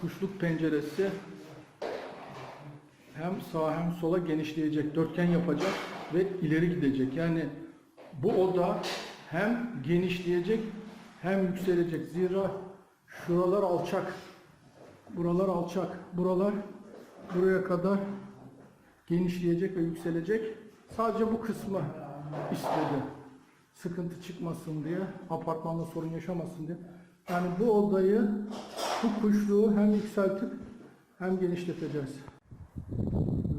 kuşluk penceresi hem sağa hem sola genişleyecek, dörtgen yapacak ve ileri gidecek. Yani bu oda hem genişleyecek hem yükselecek. Zira şuralar alçak. Buralar alçak. Buralar buraya kadar genişleyecek ve yükselecek. Sadece bu kısmı istedi. Sıkıntı çıkmasın diye, apartmanda sorun yaşamasın diye. Yani bu odayı, bu kuşluğu hem yükseltip hem genişleteceğiz.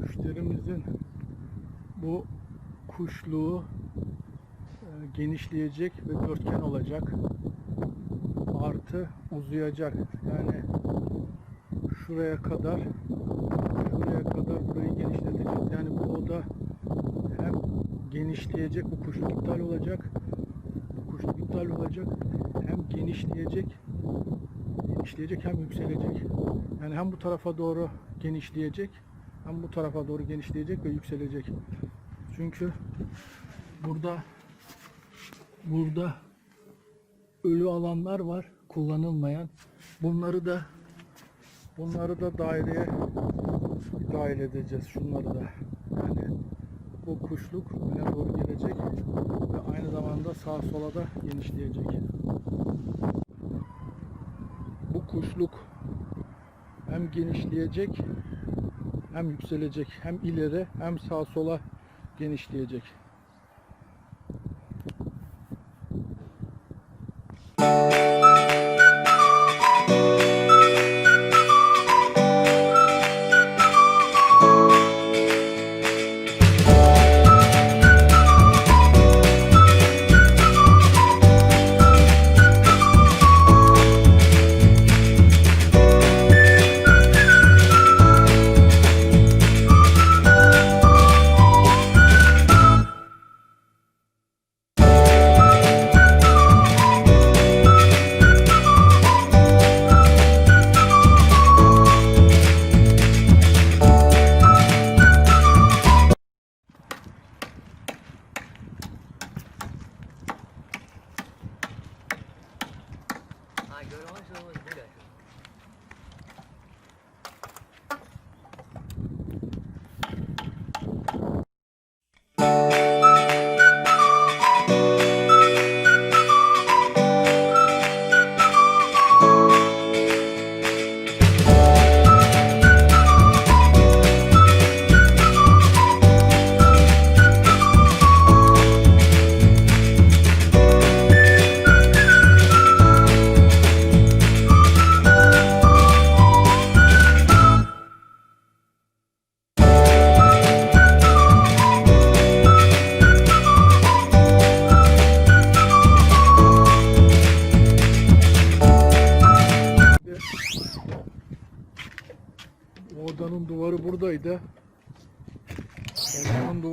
Müşterimizin bu kuşluğu e, genişleyecek ve dörtgen olacak. Artı uzayacak. Yani şuraya kadar şuraya kadar burayı genişleteceğiz. Yani bu oda hem genişleyecek, bu kuşluk iptal olacak. Bu kuşluk iptal olacak. Hem genişleyecek, genişleyecek hem yükselecek. Yani hem bu tarafa doğru genişleyecek, hem bu tarafa doğru genişleyecek ve yükselecek. Çünkü burada burada ölü alanlar var kullanılmayan. Bunları da bunları da daireye dahil edeceğiz şunları da. Bu kuşluk öne doğru gelecek ve aynı zamanda sağa sola da genişleyecek. Bu kuşluk hem genişleyecek hem yükselecek. Hem ileri hem sağa sola genişleyecek.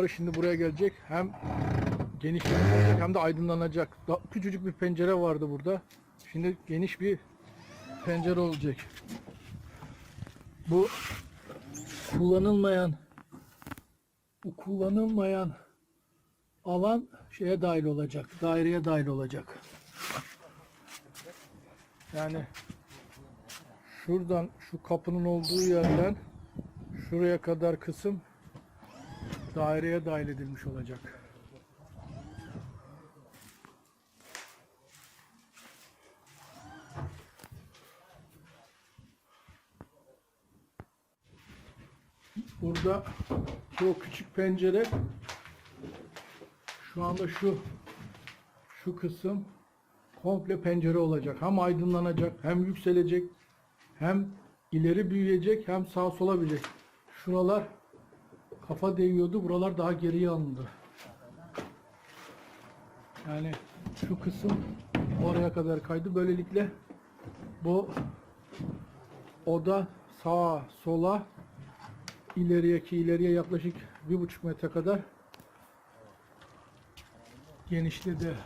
Duvarı şimdi buraya gelecek. Hem genişlenecek hem de aydınlanacak. Da- küçücük bir pencere vardı burada. Şimdi geniş bir pencere olacak. Bu kullanılmayan bu kullanılmayan alan şeye dahil olacak. Daireye dahil olacak. Yani şuradan şu kapının olduğu yerden şuraya kadar kısım daireye dahil edilmiş olacak. Burada bu küçük pencere şu anda şu şu kısım komple pencere olacak. Hem aydınlanacak, hem yükselecek, hem ileri büyüyecek, hem sağa sola büyüyecek. Şuralar kafa değiyordu, buralar daha geriye alındı. Yani şu kısım oraya kadar kaydı. Böylelikle bu oda sağa sola ileriye ki ileriye yaklaşık bir buçuk metre kadar genişledi.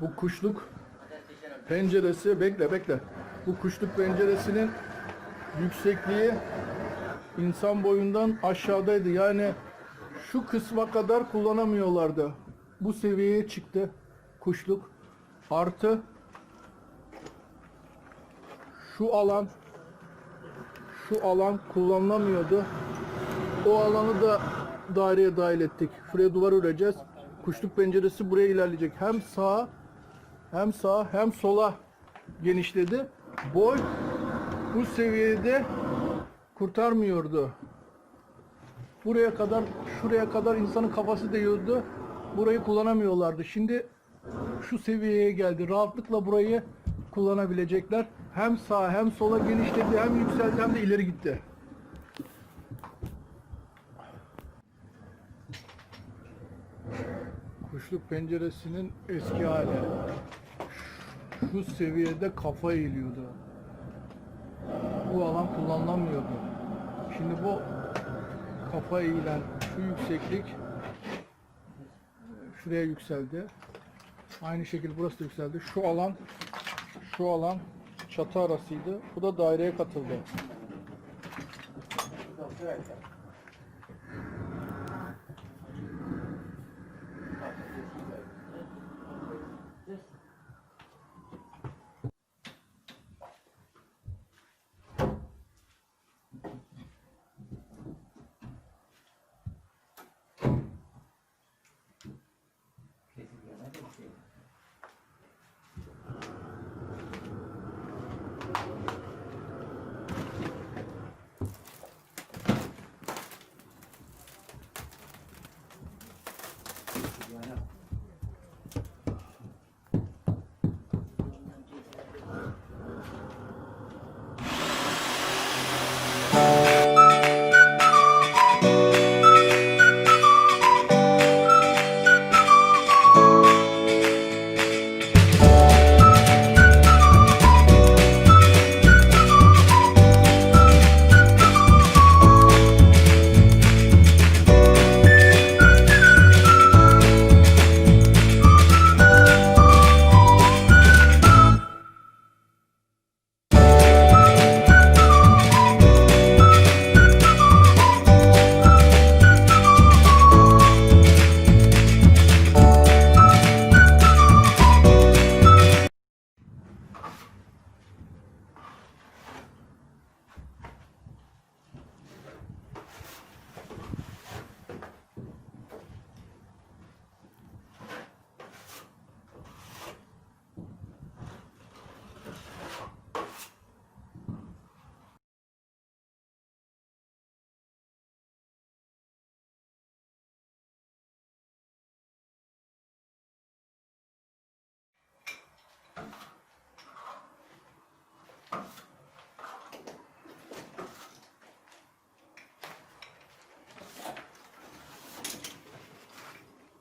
Bu kuşluk penceresi bekle bekle. Bu kuşluk penceresinin yüksekliği insan boyundan aşağıdaydı. Yani şu kısma kadar kullanamıyorlardı. Bu seviyeye çıktı kuşluk. Artı şu alan şu alan kullanılamıyordu. O alanı da daireye dahil ettik. Şuraya duvar öreceğiz. Kuşluk penceresi buraya ilerleyecek. Hem sağa hem sağa hem sola genişledi. Boy bu seviyede kurtarmıyordu. Buraya kadar şuraya kadar insanın kafası değiyordu. Burayı kullanamıyorlardı. Şimdi şu seviyeye geldi. Rahatlıkla burayı kullanabilecekler. Hem sağa hem sola genişledi, hem yükseldi hem de ileri gitti. Kuşluk penceresinin eski hali. Şu seviyede kafa eğiliyordu. Bu alan kullanılamıyordu. Şimdi bu kafa eğilen şu yükseklik şuraya yükseldi. Aynı şekilde burası da yükseldi. Şu alan şu alan çatı arasıydı. Bu da daireye katıldı.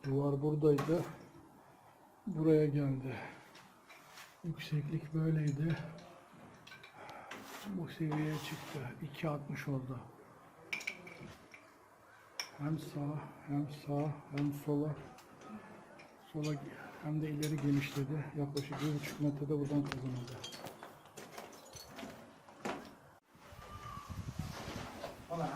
Duvar buradaydı. Buraya geldi. Yükseklik böyleydi. Bu seviyeye çıktı. 2.60 oldu. Hem sağ hem sağ hem sola sola hem de ileri genişledi. Yaklaşık 1.5 metrede buradan kazanıldı. Bana